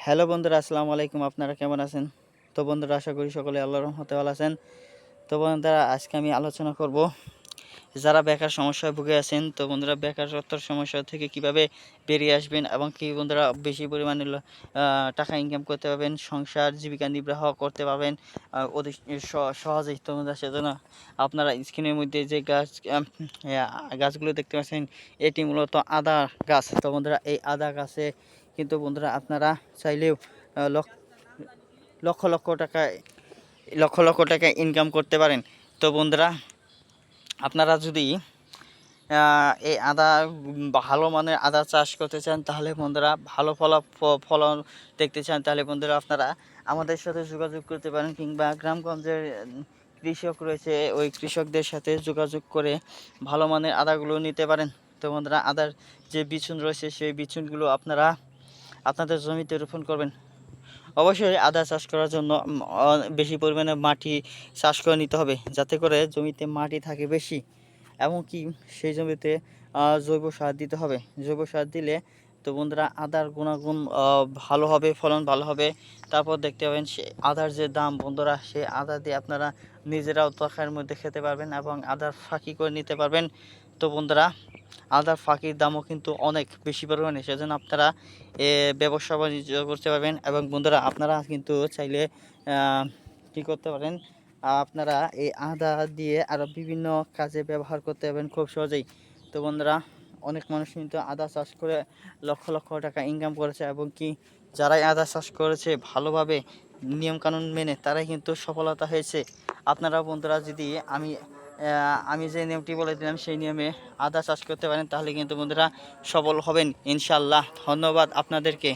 Hello বন্ধুরা আসসালামু আলাইকুম। আপনারা কেমন আছেন? তো বন্ধুরা আশা করি সকলে আল্লাহর রহমতে ভালো আছেন। তো বন্ধুরা আজকে আমি আলোচনা করব যারা বেকার সমস্যায় ভুগে আছেন তো বন্ধুরা বেকারত্বর সমস্যা থেকে কীভাবে বেরিয়ে আসবেন এবং কি বন্ধুরা বেশি পরিমাণে টাকা ইনকাম করতে পারবেন সংসার জীবিকা নির্বাহ করতে পারবেন আহ, অতি সহজেই। তো বন্ধুরা সেজন্য আপনারা স্ক্রিনের মধ্যে যে গাছ গাছগুলো দেখতে পাচ্ছেন এটি মূলত আদা গাছ। তো বন্ধুরা এই আদা গাছে কিন্তু বন্ধুরা আপনারা চাইলেও লক্ষ লক্ষ টাকা লক্ষ লক্ষ টাকা ইনকাম করতে পারেন। তো বন্ধুরা, আপনারা যদি এই আদা, ভালো মানের আদা চাষ করতে চান, তাহলে বন্ধুরা ভালো ফল ফলন দেখতে চান, তাহলে বন্ধুরা আপনারা আমাদের সাথে যোগাযোগ করতে পারেন কিংবা গ্রামগঞ্জের কৃষক রয়েছে, ওই কৃষকদের সাথে যোগাযোগ করে ভালো মানের আদাগুলো নিতে পারেন। তো বন্ধুরা, আদার যে বিচুন রয়েছে, সেই বিচুনগুলো আপনারা আপনাদের জমিতে রোপণ করবেন? অবশ্যই আদা চাষ করার জন্য বেশি পরিমাণে মাটি চাষ করে নিতে হবে, যাতে করে জমিতে মাটি থাকে বেশি। এমনকি সেই জমিতে জৈব সার দিতে হবে। জৈব সার দিলে তো বন্ধুরা, আদার গুণাগুণ ভালো হবে, ফলন ভালো হবে। তারপর দেখতে পাবেন সে আদার যে দাম, বন্ধুরা সেই আদা দিয়ে আপনারা নিজেরাও তরকারির মধ্যে খেতে পারবেন এবং আদার ফাঁকি করে নিতে পারবেন। তো বন্ধুরা, আদার ফাঁকির দামও কিন্তু অনেক বেশি পরিমাণে, সেজন্য আপনারা এ ব্যবসা বাণিজ্য করতে পারবেন। এবং বন্ধুরা, আপনারা কিন্তু চাইলে কী করতে পারেন, আপনারা এই আদা দিয়ে আরও বিভিন্ন কাজে ব্যবহার করতে পারবেন খুব সহজেই। তো বন্ধুরা অনেক মানুষ কিন্তু আদা চাষ করে লক্ষ লক্ষ টাকা ইনকাম করেছে এবং কি যারাই আদা চাষ করেছে ভালোভাবে নিয়মকানুন মেনে তারাই কিন্তু সফলতা হয়েছে। আপনারা বন্ধুরা যদি আমি আমি যে নিয়মটি বলে দিলাম সেই নিয়মে আদা চাষ করতে পারেন তাহলে কিন্তু বন্ধুরা সফল হবেন। ইনশাল্লাহ ধন্যবাদ আপনাদেরকে।